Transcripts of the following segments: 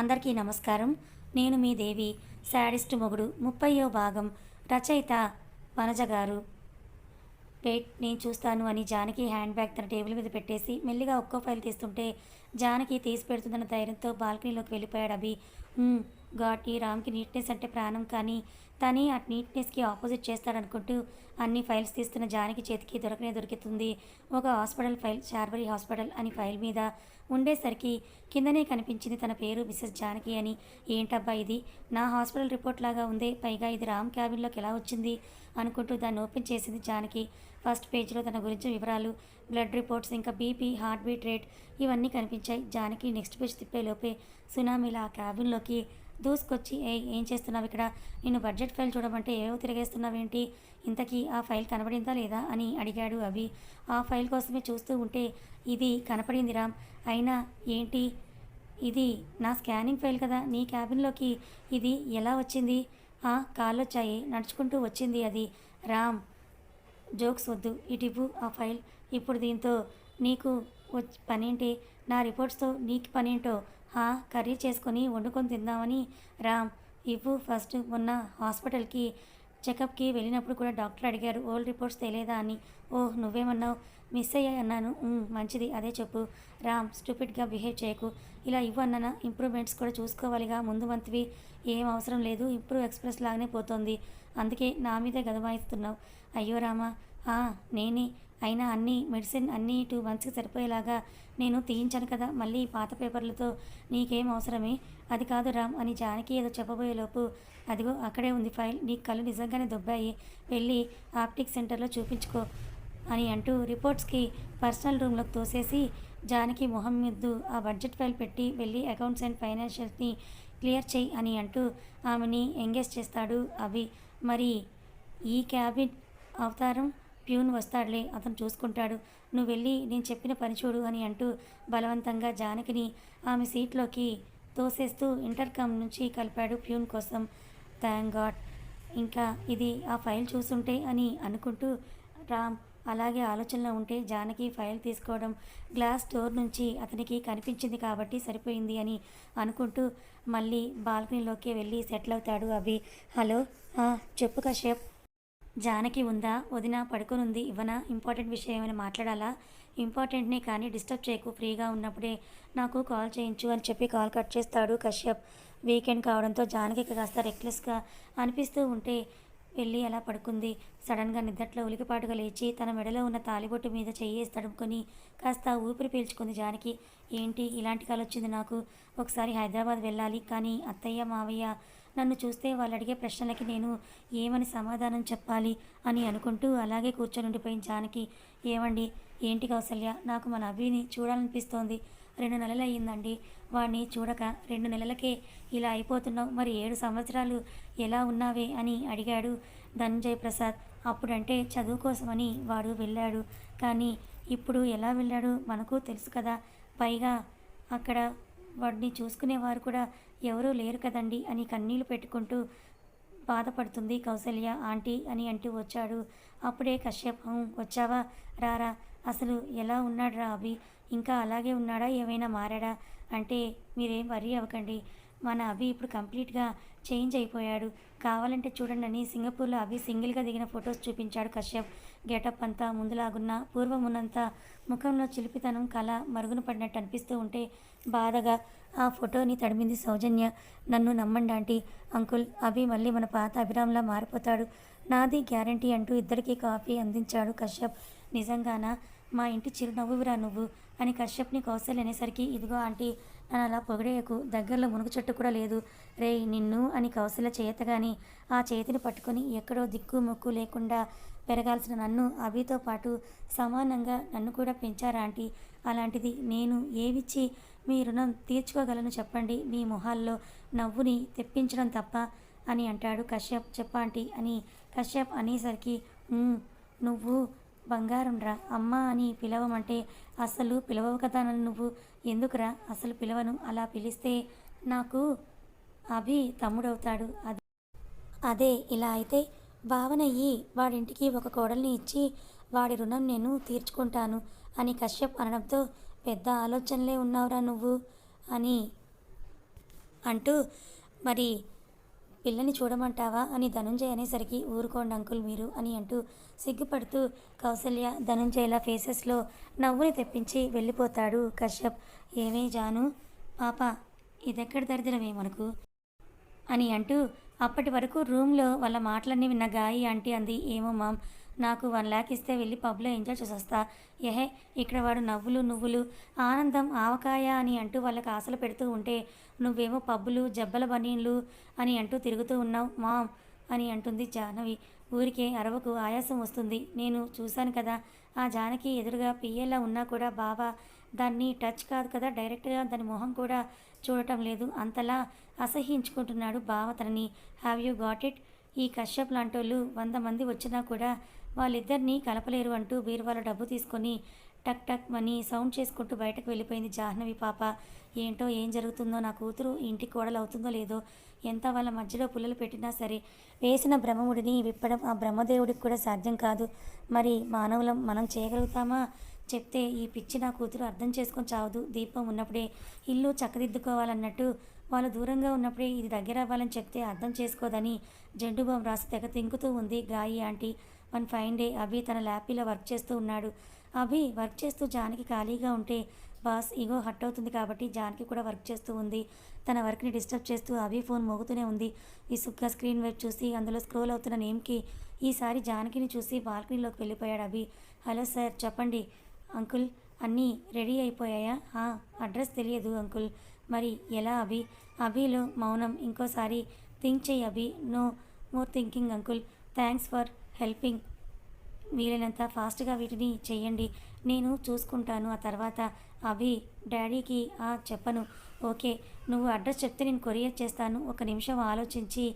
అందరికీ నమస్కారం. నేను మీ దేవి శాడిస్ట్ మొగుడు ముప్పయో భాగం రచయిత వనజ గారు. వెయిట్ నేను చూస్తాను అని జానకి హ్యాండ్ బ్యాగ్ తన టేబుల్ మీద పెట్టేసి మెల్లిగా ఒక్కో ఫైల్ తీస్తుంటే జానకి తీసి పెడుతుందన్న ధైర్యంతో బాల్కనీలోకి వెళ్ళిపోయాడు అభి. ఘాటి రామ్కి నీట్నెస్ అంటే ప్రాణం కానీ తనే ఆ నీట్నెస్కి ఆపోజిట్ చేస్తాడనుకుంటూ అన్ని ఫైల్స్ తీస్తున్న జానకి చేతికి దొరకనే దొరుకుతుంది. ఒక హాస్పిటల్ ఫైల్ చార్వరి హాస్పిటల్ అని ఫైల్ మీద ఉండేసరికి కిందనే కనిపించింది తన పేరు మిస్సెస్ జానకి అని. ఏంటబ్బా ఇది? నా హాస్పిటల్ రిపోర్ట్ లాగా ఉందే పైగా ఇది రామ్ క్యాబిన్లోకి ఎలా వచ్చింది? అనుకుంటూ దాన్ని ఓపెన్ చేసింది జానకి. ఫస్ట్ పేజ్లో తన గురించి వివరాలు బ్లడ్ రిపోర్ట్స్ ఇంకా బీపీ హార్ట్ బీట్ రేట్ ఇవన్నీ కనిపించాయి. జానకి నెక్స్ట్ పేజ్ తిప్పేలోపే సునామీలా ఆ క్యాబిన్లోకి దూసుకొచ్చి ఏ ఏం చేస్తున్నావు ఇక్కడ? నేను బడ్జెట్ ఫైల్ చూడమంటే ఏవో తిరిగేస్తున్నావేంటి? ఇంతకీ ఆ ఫైల్ కనబడిందా లేదా? అని అడిగాడు అభి. ఆ ఫైల్ కోసమే చూస్తూ ఉంటే ఇది కనపడింది రామ్. అయినా ఏంటి? ఇది నా స్కానింగ్ ఫైల్ కదా. నీ క్యాబిన్లోకి ఇది ఎలా వచ్చింది? ఆ కాళ్ళు వచ్చాయి నడుచుకుంటూ వచ్చింది అది. రామ్ జోక్స్ వద్దు. ఇటు ఆ ఫైల్. ఇప్పుడు దీంతో నీకు వచ్చి పనేంటి? నా రిపోర్ట్స్తో నీకు పనేంటో? కర్రీ చేసుకొని వండుకొని తిందామని రామ్. ఇవ్వు ఫస్ట్ మొన్న హాస్పిటల్కి చెకప్కి వెళ్ళినప్పుడు కూడా డాక్టర్ అడిగారు ఓల్డ్ రిపోర్ట్స్ తెలియదా అని? ఓహ్ నువ్వేమన్నావు? మిస్ అయ్యాయి అన్నాను. మంచిది అదే చెప్పు. రామ్ స్టూపిడ్గా బిహేవ్ చేయకు. ఇలా ఇవ్వు అన్నానా? ఇంప్రూవ్మెంట్స్ కూడా చూసుకోవాలిగా ముందు మంత్వి. ఏం అవసరం లేదు ఇంప్రూవ్ ఎక్స్ప్రెస్ లాగానే పోతుంది. అందుకే నా మీదే గదమాయిస్తున్నావు. అయ్యో రామా. నేనే. అయినా అన్నీ మెడిసిన్ అన్నీ టూ మంత్స్కి సరిపోయేలాగా నేను తీయించాను కదా మళ్ళీ పాత పేపర్లతో నీకేం అవసరమే? అది కాదు రామ్ అని జానకి ఏదో చెప్పబోయేలోపు అదిగో అక్కడే ఉంది ఫైల్ నీ కళ్ళు నిజంగానే దొబ్బాయి వెళ్ళి ఆప్టిక్ సెంటర్లో చూపించుకో అని అంటూ రిపోర్ట్స్కి పర్సనల్ రూమ్లోకి తోసేసి జానకి మొహం మిద్దు ఆ బడ్జెట్ ఫైల్ పెట్టి వెళ్ళి అకౌంట్స్ అండ్ ఫైనాన్షియల్స్ని క్లియర్ చేయి అని అంటూ ఆమెని ఎంగేజ్ చేస్తాడు అవి మరి ఈ క్యాబిన్ అవతారం ప్యూన్ వస్తాడులే అతను చూసుకుంటాడు. నువ్వు వెళ్ళి నేను చెప్పిన పని చూడు అని అంటూ బలవంతంగా జానకిని ఆమె సీట్లోకి తోసేస్తూ ఇంటర్కమ్ నుంచి కలిపాడు ప్యూన్ కోసం. Thank God. ఇంకా ఇది ఆ ఫైల్ చూసుంటే అని అనుకుంటూ రామ్ అలాగే ఆలోచనలో ఉంటే జానకి ఫైల్ తీసుకోవడం గ్లాస్ డోర్ నుంచి అతనికి కనిపించింది కాబట్టి సరిపోయింది అని అనుకుంటూ మళ్ళీ బాల్కనీలోకి వెళ్ళి సెటిల్ అవుతాడు అవి హలో? చెప్పు కశ్యప్. జానకి ఉందా? వదిన పడుకునుంది. ఇవ్వనా? ఇంపార్టెంట్ విషయం ఏమైనా మాట్లాడాలా? ఇంపార్టెంట్ని కానీ డిస్టర్బ్ చేయకు. ఫ్రీగా ఉన్నప్పుడే నాకు కాల్ చేయించు అని చెప్పి కాల్ కట్ చేస్తాడు కశ్యప్. వీకెండ్ కావడంతో జానకి కాస్త రెక్లెస్గా అనిపిస్తూ ఉంటే వెళ్ళి అలా పడుకుంది. సడన్గా నిద్దట్లో ఉలికిపాటుగా లేచి తన మెడలో ఉన్న తాలిబొట్టు మీద చెయ్యేసి తడుముకొని కాస్త ఊపిరి పీల్చుకుంది జానకి. ఏంటి? ఇలాంటి కాలు వచ్చింది నాకు. ఒకసారి హైదరాబాద్ వెళ్ళాలి. కానీ అత్తయ్య మావయ్య నన్ను చూస్తే వాళ్ళు అడిగే ప్రశ్నలకి నేను ఏమని సమాధానం చెప్పాలి అని అనుకుంటూ అలాగే కూర్చొని జానకి. ఏమండి? ఏంటి కౌసల్య? నాకు మన అభిని చూడాలనిపిస్తోంది. రెండు నెలలు అయ్యిందండి వాడిని చూడక రెండు నెలలకే ఇలా అయిపోతున్నావు. మరి ఏడు సంవత్సరాలు ఎలా ఉన్నావే అని అడిగాడు ధనంజయ్ ప్రసాద్. అప్పుడంటే చదువు కోసమని వాడు వెళ్ళాడు. కానీ ఇప్పుడు ఎలా వెళ్ళాడు మనకు తెలుసు కదా. పైగా అక్కడ వాడిని చూసుకునేవారు కూడా ఎవరూ లేరు కదండి అని కన్నీళ్ళు పెట్టుకుంటూ బాధపడుతుంది కౌసల్య. ఆంటీ అని అంటూ వచ్చాడు. అప్పుడే కశ్యపం వచ్చావా? రారా. అసలు ఎలా ఉన్నాడు రా అభి? ఇంకా అలాగే ఉన్నాడా? ఏమైనా మారాడా? అంటే మీరేం వరీ అవ్వకండి. మన అభి ఇప్పుడు కంప్లీట్గా చేంజ్ అయిపోయాడు. కావాలంటే చూడండి అని సింగపూర్లో అభి సింగిల్గా దిగిన ఫొటోస్ చూపించాడు కశ్యప్. గెటప్ అంతా ముందులాగున్న పూర్వమున్నంతా ముఖంలో చిలిపితనం కళ మరుగున పడినట్టు అనిపిస్తూ ఉంటే బాధగా ఆ ఫోటోని తడిమింది సౌజన్య. నన్ను నమ్మండి ఆంటీ. అంకుల్ అభి మళ్ళీ మన పాత అభిరామ్లా మారిపోతాడు. నాది గ్యారంటీ అంటూ ఇద్దరికీ కాఫీ అందించాడు కశ్యప్. నిజంగానా? మా ఇంటి చిరునవ్వురా నువ్వు? అని కశ్యప్ని కౌశల్ అనేసరికి ఇదిగో ఆంటీ నన్ను అలా పొగిడేయకు. దగ్గరలో మునుగు చెట్టు కూడా లేదు. రేయ్ నిన్ను అని కౌశల చేయతగాని ఆ చేతిని పట్టుకొని ఎక్కడో దిక్కు మొక్కు లేకుండా పెరగాల్సిన నన్ను అభితో పాటు సమానంగా నన్ను కూడా పెంచారా ఆంటీ? అలాంటిది నేను ఏవిచ్చి మీ రుణం తీర్చుకోగలను చెప్పండి. మీ మొహాల్లో నవ్వుని తెప్పించడం తప్ప అని అంటాడు కశ్యప్. చెప్పాంటి అని కశ్యప్ అనేసరికి నువ్వు బంగారంరా అమ్మ అని పిలవమంటే అసలు పిలవవు కదా నువ్వు. ఎందుకురా? అసలు పిలవను? అలా పిలిస్తే నాకు అభి తమ్ముడవుతాడు. అది అదే ఇలా అయితే భావనయ్యి వాడింటికి ఒక కోడల్ని ఇచ్చి వాడి రుణం నేను తీర్చుకుంటాను అని కశ్యప్ అనడంతో పెద్ద ఆలోచనలే ఉన్నావురా నువ్వు అని అంటూ మరి పిల్లని చూడమంటావా? అని ధనుంజయ్ అనేసరికి ఊరుకోండి అంకుల్ మీరు అని అంటూ సిగ్గుపడుతూ కౌసల్య ధనుంజయ్ల ఫేసెస్లో నవ్వుని తెప్పించి వెళ్ళిపోతాడు కశ్యప్. ఏమే జాను? పాప ఇదెక్కడ దరిద్రమే మనకు అని అంటూ అప్పటి వరకు రూమ్లో వాళ్ళ మాటలన్నీ విన్న గాయి ఆంటీ అంది ఏమో మామ్ నాకు వన్ ల్యాక్ ఇస్తే వెళ్ళి పబ్లో ఎంజాయ్ చేసి వస్తా ఏహే ఇక్కడ వాడు నవ్వులు నువ్వులు ఆనందం ఆవకాయ అని అంటూ వాళ్ళకి ఆశలు పెడుతూ ఉంటే నువ్వేమో పబ్బులు జబ్బల బనీన్లు అని అంటూ తిరుగుతూ ఉన్నావు మామ్ అని అంటుంది జాహ్నవి. ఊరికే అరవకు ఆయాసం వస్తుంది. నేను చూశాను కదా ఆ జానకి ఎదురుగా పియ్యేలా ఉన్నా కూడా బావా దాన్ని టచ్ కాదు కదా డైరెక్ట్గా దాని మొహం కూడా చూడటం లేదు. అంతలా అసహ్యించుకుంటున్నాడు బావ తనని. Have you got it? ఈ కశ్యప్ లాంటోళ్ళు వంద మంది వచ్చినా కూడా వాళ్ళిద్దరినీ కలపలేరు అంటూ బీరువాల డబ్బు తీసుకొని టక్ టక్ అని సౌండ్ చేసుకుంటూ బయటకు వెళ్ళిపోయింది జాహ్నవి పాప. ఏంటో ఏం జరుగుతుందో నా కూతురు ఇంటి కోడలు అవుతుందో లేదో ఎంత వాళ్ళ మధ్యలో పుల్లలు పెట్టినా సరే వేసిన బ్రహ్మముడిని విప్పడం ఆ బ్రహ్మదేవుడికి కూడా సాధ్యం కాదు. మరి మానవులం మనం చేయగలుగుతామా? చెప్తే ఈ పిచ్చి నా కూతురు అర్థం చేసుకొని చావదు. దీపం ఉన్నప్పుడే ఇల్లు చక్కదిద్దుకోవాలన్నట్టు వాళ్ళు దూరంగా ఉన్నప్పుడే ఇది దగ్గర అవ్వాలని చెప్తే అర్థం చేసుకోదని జెండు బాంబు రాసి తెగ తింకుతూ ఉంది. గాయి aunty one fine day Abhi తన ల్యాపీలో వర్క్ చేస్తూ ఉన్నాడు. అభి వర్క్ చేస్తూ జానకి ఖాళీగా ఉంటే బాస్ ఈగో హట్ అవుతుంది కాబట్టి జానకి కూడా వర్క్ చేస్తూ ఉంది. తన వర్క్ని డిస్టర్బ్ చేస్తూ అభి ఫోన్ మోగుతూనే ఉంది. విసుగ్గా స్క్రీన్ వైపు చూసి అందులో స్క్రోల్ అవుతున్న నేమ్కి ఈసారి జానకిని చూసి బాల్కనీలోకి వెళ్ళిపోయాడు అభి. హలో సార్ చెప్పండి. అంకుల్ అన్నీ రెడీ అయిపోయాయా? "ఆ, అడ్రస్ తెలియదు అంకుల్. మరి ఎలా అభి? అభిలో మౌనం. ఇంకోసారి థింక్ చెయ్యి Abhi. No more thinking uncle. Thanks for helping. వీలైనంత ఫాస్ట్గా వీటిని చెయ్యండి. నేను చూసుకుంటాను. ఆ తర్వాత అభి డాడీకి ఆ చెప్పను. ఓకే నువ్వు అడ్రస్ చెప్తే నేను కొరియర్ చేస్తాను. ఒక నిమిషం ఆలోచించి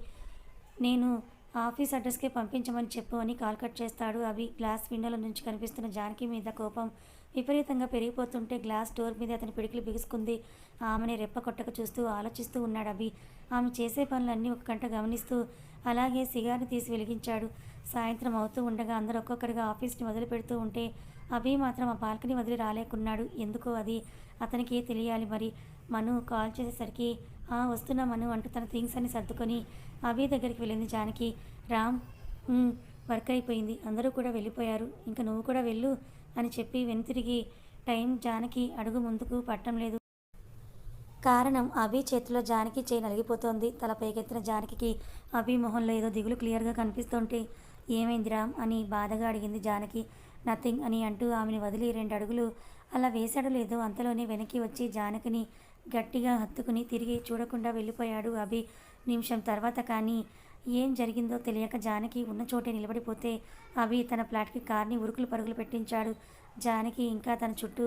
నేను ఆఫీస్ అడ్రస్కే పంపించమని చెప్పు అని కాల్ కట్ చేస్తాడు అవి గ్లాస్ విండోల నుంచి కనిపిస్తున్న జానకి మీద కోపం విపరీతంగా పెరిగిపోతుంటే గ్లాస్ డోర్ మీద అతని పిడికిలు బిగుసుకుంది. ఆమెని రెప్ప కొట్టక చూస్తూ ఆలోచిస్తూ ఉన్నాడు అభి. ఆమె చేసే పనులన్నీ ఒక గంట గమనిస్తూ అలాగే సిగార్ని తీసి వెలిగించాడు. సాయంత్రం అవుతూ ఉండగా అందరూ ఒక్కొక్కరిగా ఆఫీస్ని వదిలిపెడుతూ ఉంటే అభి మాత్రం ఆ బాల్కనీ వదిలి రాలేకున్నాడు. ఎందుకో అది? అతనికి తెలియాలి మరి. మను కాల్ చేసేసరికి "ఆ, వస్తున్నా మను అంటూ తన థింగ్స్ అన్ని సర్దుకొని అభి దగ్గరికి వెళ్ళింది జానకి. రామ్ వర్క్ అయిపోయింది. అందరూ కూడా వెళ్ళిపోయారు. ఇంకా నువ్వు కూడా వెళ్ళు అని చెప్పి వెనుతిరిగి టైం జానకి అడుగు ముందుకు పట్టం లేదు. కారణం అభి చేతిలో జానకి చేయి నలిగిపోతోంది. తల పైకెత్తిన జానకి అభి మొహంలో ఏదో దిగులు క్లియర్గా కనిపిస్తుంటే ఏమైందిరా అని బాధగా అడిగింది జానకి. నథింగ్ అని అంటూ ఆమెను వదిలి రెండు అడుగులు అలా వేశాడు లేదో అంతలోనే వెనక్కి వచ్చి జానకిని గట్టిగా హత్తుకుని తిరిగి చూడకుండా వెళ్ళిపోయాడు అభి. నిమిషం తర్వాత కానీ ఏం జరిగిందో తెలియక జానకి ఉన్న చోటే నిలబడిపోతే అభి తన ప్లాట్కి కార్ని ఉరుకులు పరుగులు పెట్టించాడు. జానకి ఇంకా తన చుట్టూ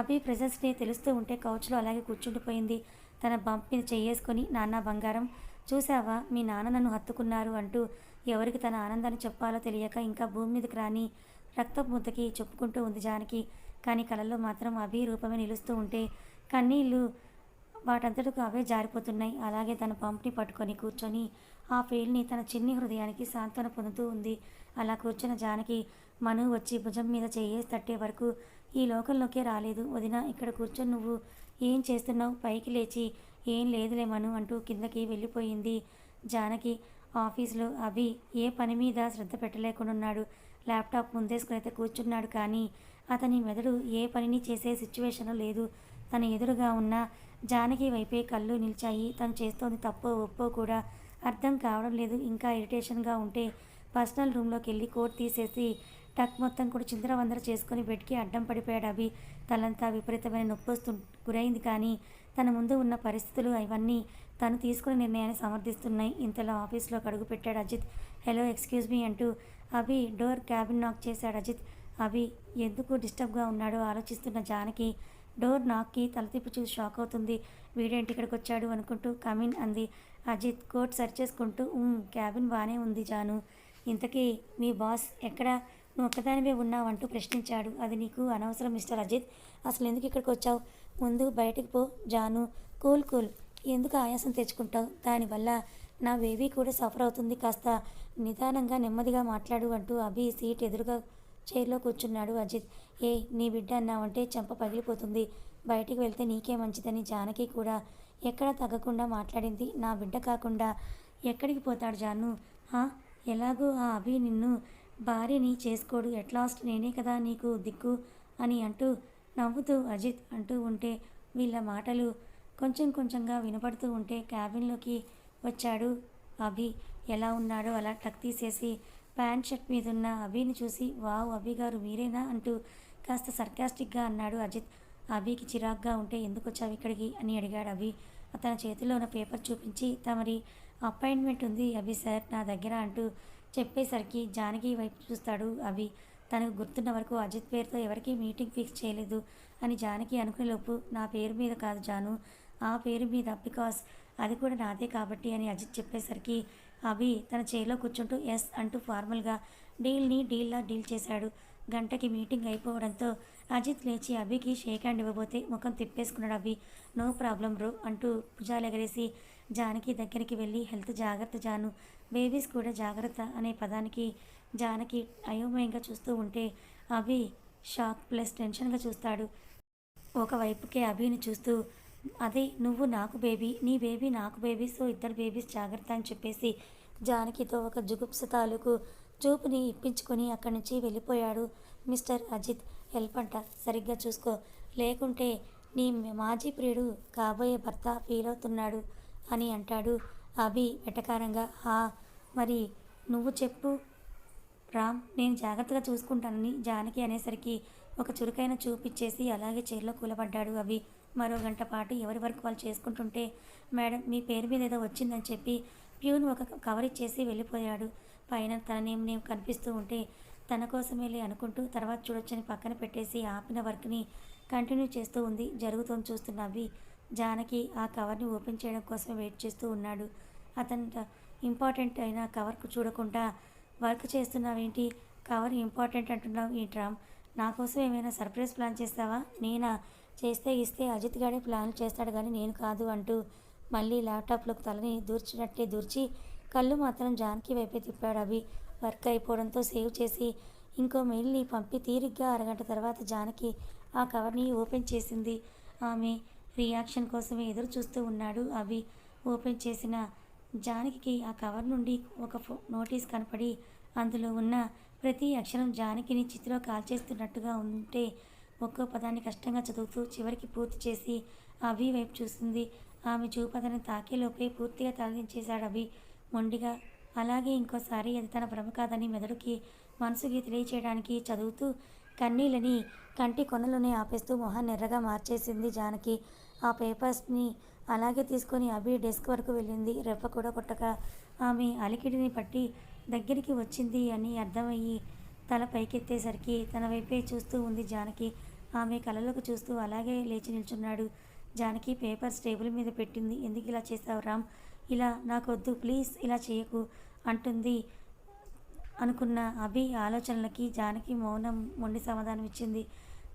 అభి ప్రెజెన్స్ని తెలుస్తూ ఉంటే కౌచ్లో అలాగే కూర్చుండిపోయింది తన బంప్ మీద చెయ్యేసుకొని నాన్న బంగారం చూసావా మీ నాన్న నన్ను హత్తుకున్నారు అంటూ ఎవరికి తన ఆనందాన్ని చెప్పాలో తెలియక ఇంకా భూమి మీదకి రాని రక్తపు ముద్దకి చెప్పుకుంటూ ఉంది జానకి. కానీ కళల్లో మాత్రం అభి రూపమే నిలుస్తూ ఉంటే కన్నీళ్ళు వాటంతటకు అవే జారిపోతున్నాయి. అలాగే తన పంప్ని పట్టుకొని కూర్చొని ఆ ఫీల్ని తన చిన్ని హృదయానికి సాంత్వన పొందుతూ ఉంది. అలా కూర్చున్న జానకి మను వచ్చి భుజం మీద చేయేసి తట్టే వరకు ఈ లోకంలోకే రాలేదు. వదిన ఇక్కడ కూర్చొని నువ్వు ఏం చేస్తున్నావు? పైకి లేచి ఏం లేదులే మను అంటూ కిందకి వెళ్ళిపోయింది జానకి. ఆఫీస్లో అభి ఏ పని మీద శ్రద్ధ పెట్టలేకుండా ల్యాప్టాప్ ముందేసుకుని అయితే కూర్చున్నాడు కానీ అతని మెదడు ఏ పనిని చేసే సిచ్యువేషన్ లేదు. తన ఎదురుగా ఉన్న జానకి వైపే కళ్ళు నిలిచాయి. తను చేస్తోంది తప్పో ఒప్పో కూడా అర్థం కావడం లేదు. ఇంకా ఇరిటేషన్గా ఉంటే పర్సనల్ రూమ్లోకి వెళ్ళి కోట్ తీసేసి టక్ మొత్తం కూడా చిందరవందర చేసుకొని బెడ్కి అడ్డం పడిపోయాడు అభి. తలంతా విపరీతమైన నొప్పొస్తు గురైంది కానీ తన ముందు ఉన్న పరిస్థితులు అవన్నీ తను తీసుకున్న నిర్ణయాన్ని సమర్థిస్తున్నాయి. ఇంతలో ఆఫీస్లోకి అడుగు పెట్టాడు అజిత్. హలో ఎక్స్క్యూజ్ మీ అంటూ అభి డోర్ క్యాబిన్ నాక్ చేశాడు అజిత్. అభి ఎందుకు డిస్టర్బ్గా ఉన్నాడో? ఆలోచిస్తున్న జానకి డోర్ నాక్కి తలతిప్పి చూసి షాక్ అవుతుంది. వీడేంటి ఇక్కడికి వచ్చాడు? అనుకుంటూ కమిన్ అంది అజిత్. కోట్ సర్చ్ చేసుకుంటూ క్యాబిన్ బాగానే ఉంది జాను. ఇంతకీ మీ బాస్ ఎక్కడ? నువ్వు ఒక్కదానివే ఉన్నావంటూ ప్రశ్నించాడు. అది నీకు అనవసరం మిస్టర్ అజిత్. అసలు ఎందుకు ఇక్కడికి వచ్చావు? ముందు బయటకు పో జాను. Cool cool. ఎందుకు ఆయాసం తెచ్చుకుంటావు? దానివల్ల నా బేబీ కూడా సఫర్ అవుతుంది. కాస్త నిదానంగా నెమ్మదిగా మాట్లాడు అంటూ అభి సీట్ ఎదురుగా చైర్లో కూర్చున్నాడు అజిత్. ఏ నీ బిడ్డ అన్నావంటే చెంప పగిలిపోతుంది. బయటికి వెళ్తే నీకే మంచిదని జానకి కూడా ఎక్కడ తగ్గకుండా మాట్లాడింది. నా బిడ్డ కాకుండా ఎక్కడికి పోతాడు జాను? ఎలాగో ఆ అభి నిన్ను భార్యని చేసుకోడు ఎట్లాస్ట్ నేనే కదా నీకు దిక్కు అని అంటూ నవ్వుతూ అజిత్ అంటూ ఉంటే వీళ్ళ మాటలు కొంచెం కొంచెంగా వినపడుతూ ఉంటే క్యాబిన్లోకి వచ్చాడు అభి. ఎలా ఉన్నాడో అలా టక్ తీసేసి ప్యాంట్ షర్ట్ మీద ఉన్న అభిని చూసి వావ్ అభి గారు మీరేనా? అంటూ కాస్త సర్కాస్టిక్గా అన్నాడు అజిత్. అభికి చిరాగ్గా ఉంటే ఎందుకు వచ్చావు ఇక్కడికి? అని అడిగాడు అభి. అతని చేతిలో ఉన్న పేపర్ చూపించి తమరి అపాయింట్మెంట్ ఉంది అభి సార్ నా దగ్గర అంటూ చెప్పేసరికి జానకి వైపు చూస్తాడు అభి తనకు గుర్తున్న వరకు అజిత్ పేరుతో ఎవరికీ మీటింగ్ ఫిక్స్ చేయలేదు అని జానకి అనుకునేలోపు నా పేరు మీద కాదు జాను ఆ పేరు మీద బికాస్ అది కూడా నాదే కాబట్టి అని అజిత్ చెప్పేసరికి అభి తన చైర్లో కూర్చుంటూ ఎస్ అంటూ ఫార్మల్గా డీల్ని డీల్లా డీల్ చేశాడు. గంటకి మీటింగ్ అయిపోవడంతో అజిత్ లేచి అభికి షేక్ హ్యాండ్ ఇవ్వబోతే ముఖం తిప్పేసుకున్నాడు అభి. నో ప్రాబ్లం బ్రో అంటూ భుజాలు ఎగరేసి జానకి దగ్గరికి వెళ్ళి హెల్త్ జాగ్రత్త జాను. బేబీస్ కూడా జాగ్రత్త అనే పదానికి జానకి అయోమయంగా చూస్తూ ఉంటే అభి షాక్ ప్లస్ టెన్షన్గా చూస్తాడు. ఒకవైపుకే అభిని చూస్తూ అదే నువ్వు నాకు బేబీ నీ బేబీ నాకు బేబీ సో ఇద్దరు బేబీస్ జాగ్రత్త అని చెప్పేసి జానకితో ఒక జుగుప్స తాలూకు చూపుని ఇప్పించుకొని అక్కడి నుంచి వెళ్ళిపోయాడు మిస్టర్ అజిత్. హెల్ప్ అంట సరిగ్గా చూసుకో. లేకుంటే నీ మాజీ ప్రియుడు కాబోయే భర్త ఫీల్ అవుతున్నాడు. అని అంటాడు. అభి వెటకారంగా ఆ మరి నువ్వు చెప్పు. రామ్ నేను జాగ్రత్తగా చూసుకుంటానని జానకి అనేసరికి ఒక చురుకైన చూపిచ్చేసి అలాగే చైర్లో కూలబడ్డాడు అవి మరో గంట పాటు ఎవరి వరకు వాళ్ళు చేసుకుంటుంటే మేడం మీ పేరు మీద ఏదో వచ్చిందని చెప్పి ప్యూన్ ఒక కవర్ ఇచ్చేసి వెళ్ళిపోయాడు. పైన తన నేమ్ నేమ్ కనిపిస్తూ ఉంటే తన కోసమేలే అనుకుంటూ తర్వాత చూడొచ్చని పక్కన పెట్టేసి ఆపిన వర్క్ని కంటిన్యూ చేస్తూ ఉంది. జరుగుతుంది చూస్తున్న అవి జానకి ఆ కవర్ని ఓపెన్ చేయడం కోసం వెయిట్ చేస్తూ ఉన్నాడు. అతను ఇంపార్టెంట్ అయిన కవర్కు చూడకుండా వర్క్ చేస్తున్నావేంటి? కవర్ ఇంపార్టెంట్ అంటున్నావు ఏంటి రామ్? నా కోసం ఏమైనా సర్ప్రైజ్ ప్లాన్ చేస్తావా? నేనా? చేస్తే ఇస్తే అజిత్ గాడే ప్లాన్ చేస్తాడు కానీ నేను కాదు అంటూ మళ్ళీ ల్యాప్టాప్లోకి తలని దూర్చినట్టే దూర్చి కళ్ళు మాత్రం జానకి వైపే తిప్పాడు అవి వర్క్ అయిపోవడంతో సేవ్ చేసి ఇంకో మెయిల్ని పంపి తీరిగ్గా అరగంట తర్వాత జానకి ఆ కవర్ని ఓపెన్ చేసింది. ఆమె రియాక్షన్ కోసమే ఎదురు చూస్తూ ఉన్నాడు అవి ఓపెన్ చేసిన జానకి ఆ కవర్ నుండి ఒక ఫో నోటీస్ కనపడి అందులో ఉన్న ప్రతి అక్షరం జానకిని చిత్తులో కాల్చేస్తున్నట్టుగా ఉంటే ఒక్కో పదాన్ని కష్టంగా చదువుతూ చివరికి పూర్తి చేసి అవి వైపు చూస్తుంది. ఆమె చూపదని తాకేలోపే పూర్తిగా తలదించేశాడు అభి. మొండిగా అలాగే ఇంకోసారి అది తన భ్రమ కాదని మెదడుకి మనసుకి తెలియచేయడానికి చదువుతూ కన్నీళ్ళని కంటి కొనలోనే ఆపేస్తూ మొహాన్ని ఎర్రగా మార్చేసింది జానకి. ఆ పేపర్స్ని అలాగే తీసుకొని అభి డెస్క్ వరకు వెళ్ళింది. రెప్ప కూడా కొట్టక ఆమె అలికిడిని పట్టి దగ్గరికి వచ్చింది అని అర్థమయ్యి తల పైకెత్తేసరికి తన వైపే చూస్తూ ఉంది జానకి. ఆమె కళ్ళలోకి చూస్తూ అలాగే లేచి నిల్చున్నాడు. జానకి పేపర్స్ టేబుల్ మీద పెట్టింది. ఎందుకు ఇలా చేసావు రామ్? ఇలా నాకొద్దు. ప్లీజ్ ఇలా చేయకు అంటుంది. అనుకున్న అభి ఆలోచనలకి జానకి మౌనం మొండి సమాధానం ఇచ్చింది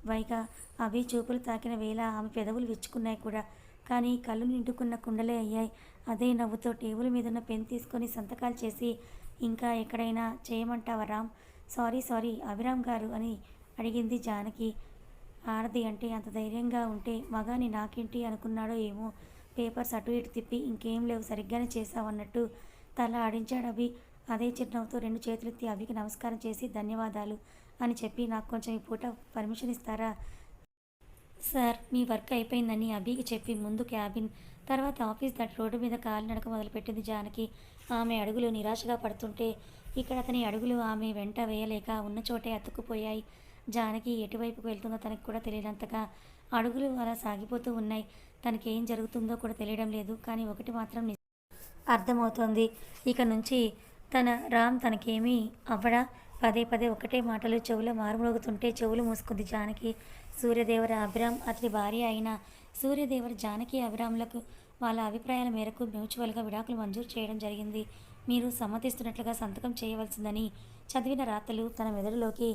పైగా అవి చూపులు తాకిన వేళ ఆమె పెదవులు విచ్చుకున్నాయి కూడా. కానీ కళ్ళు నిండుకున్న కుండలే అయ్యాయి. అదే నవ్వుతో టేబుల్ మీద ఉన్న పెన్ తీసుకొని సంతకాలు చేసి ఇంకా ఎక్కడైనా చేయమంటావా రామ్? సారీ సారీ అభిరామ్ గారు అని అడిగింది జానకి. ఆడది అంటే అంత ధైర్యంగా ఉంటే మగాని నాకేంటి అనుకున్నాడో ఏమో. పేపర్స్ అటు ఇటు తిప్పి ఇంకేం లేవు సరిగ్గానే చేసావన్నట్టు తల ఆడించాడు అభి. అదే చిరునవ్వుతో రెండు చేతులెత్తి అభికి నమస్కారం చేసి ధన్యవాదాలు. అని చెప్పి నాకు కొంచెం ఈ పూట పర్మిషన్ ఇస్తారా? సార్ మీ వర్క్ అయిపోయిందని అభికి చెప్పి ముందు క్యాబిన్ తర్వాత ఆఫీస్ దాటి రోడ్డు మీద కాలు నడక మొదలుపెట్టింది జానకి. ఆమె అడుగులు నిరాశగా పడుతుంటే ఇక్కడ అతని అడుగులు ఆమె వెంట వేయలేక ఉన్న చోటే అతుక్కుపోయాయి. జానకి ఎటువైపుకు వెళ్తుందో తనకి కూడా తెలియనంతగా అడుగులు అలా సాగిపోతూ ఉన్నాయి. తనకేం జరుగుతుందో కూడా తెలియడం లేదు కానీ ఒకటి మాత్రం అర్థమవుతోంది. ఇక నుంచి తన రామ్ తనకేమీ అవ్వడా? పదే పదే ఒకటే మాటలు చెవులో మారుమోగుతుంటే చెవులు మూసుకుంది జానకి. సూర్యదేవర అభిరామ్ అతడి భార్య అయిన సూర్యదేవర జానకి అభిరామ్లకు వాళ్ళ అభిప్రాయాల మేరకు మ్యూచువల్గా విడాకులు మంజూరు చేయడం జరిగింది. మీరు సమ్మతిస్తున్నట్లుగా సంతకం చేయవలసిందని చదివిన రాతలు తన మెదడులోకి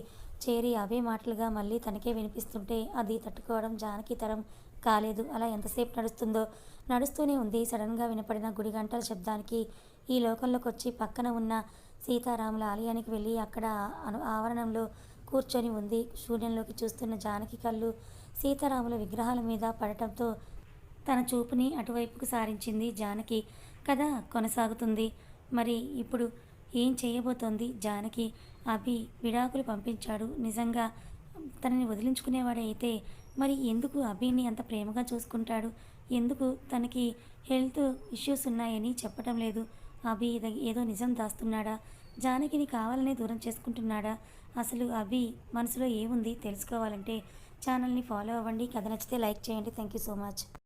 చేరి అవే మాటలుగా మళ్ళీ తనకే వినిపిస్తుంటే అది తట్టుకోవడం జానకి తరం కాలేదు. అలా ఎంతసేపు నడుస్తుందో నడుస్తూనే ఉంది. సడన్గా వినపడిన గుడి గంటల శబ్దానికి ఈ లోకంలోకి వచ్చి పక్కన ఉన్న సీతారాముల ఆలయానికి వెళ్ళి అక్కడ ఆవరణంలో కూర్చొని ఉంది. సూర్యంలోకి చూస్తున్న జానకి కళ్ళు సీతారాముల విగ్రహాల మీద పడటంతో తన చూపుని అటువైపుకు సారించింది జానకి. కథ కొనసాగుతుంది. మరి ఇప్పుడు ఏం చేయబోతోంది జానకి? అభి విడాకులు పంపించాడు. నిజంగా తనని వదిలించుకునేవాడైతే మరి ఎందుకు అభిని అంత ప్రేమగా చూసుకుంటాడు? ఎందుకు తనకి హెల్త్ ఇష్యూస్ ఉన్నాయని చెప్పటం లేదు. అభి ఏదో నిజం దాస్తున్నాడా? జానకిని కావాలనే దూరం చేసుకుంటున్నాడా? అసలు అభి మనసులో ఏముంది తెలుసుకోవాలంటే ఛానల్ని ఫాలో అవ్వండి. కథ నచ్చితే లైక్ చేయండి. Thank you so much.